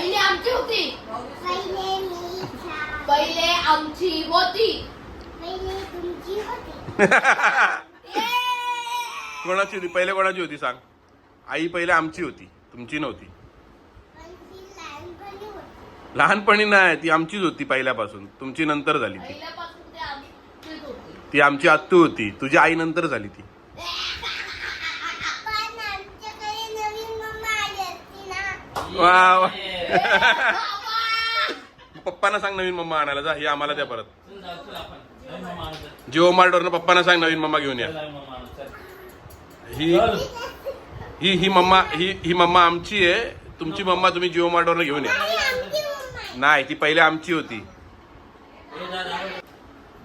पहिली आमची होती. पहिले मी पहिले आमची होती. पहिले तुमची होती. कोणाची होती? पहिले कोणाची होती सांग. आई पहिले आमची होती. तुमची नव्हती. लहानपणी होती. लहानपणी नाही ती आमचीच होती पहिल्यापासून. तुमची नंतर झाली ती. पहिल्यापासून ते आमचीच होती. ती आमची आत्तू होती. तुझी आई नंतर झाली ती. वा वा. पप्पांना सांग नवीन मम्मा आणायला. जा हे आम्हाला द्या परत. जिओ जाऊ, चल जिओ पप्पांना सांग नवीन मम्मा घेऊन या. ही ही ही मम्मा ही ही मम्मा आमची आहे. तुमची मम्मा तुम्ही जिओ मार्टवरनं घेऊन या. नाही ती पहिले आमची होती.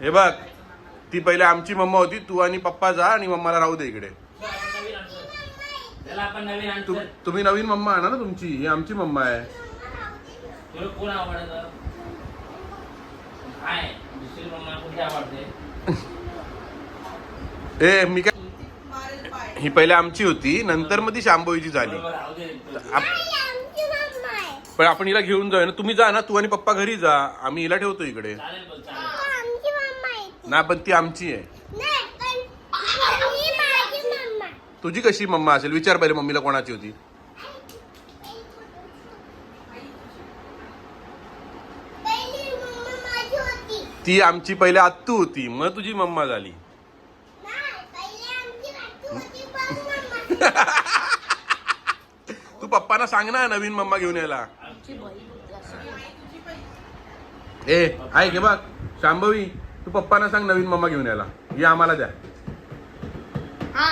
हे बघ ती पहिले आमची मम्मा होती. तू आणि पप्पा जा आणि मम्माला राहू दे इकडे. चल, तुम्ही नवीन मम्मा आणा ना तुमची. ही आमची मम्मा आहे. तुला कोण आवडतं? काय? दुसरी मम्मा कोणती आवडते? ए मी काय ही पहिले आमची होती नंतर मग ती शांभोईची झाली. पण आपण हिला घेऊन जाऊया ना. तुम्ही जा ना तू आणि पप्पा घरी जा. आम्ही हिला ठेवतो इकडे. ही. ना पण ती आमची आहे. नाही पण ही माझी मम्मा. तुझी कशी मम्मा असेल? विचार पहिले मम्मीला कोणाची होती पहिली मम्मा माझी होती ती आमची पहिले आत्तू होती मग तुझी मम्मा झाली. नाही पहिले आमची नातू होती पण मम्मा तू पप्पांना सांग ना नवीन मम्मा घेऊन यायला. ए आहे घे बघ. शांभवी तू पप्पांना सांग नवीन मम्मा घेऊन यायला. ही आम्हाला द्या. हा.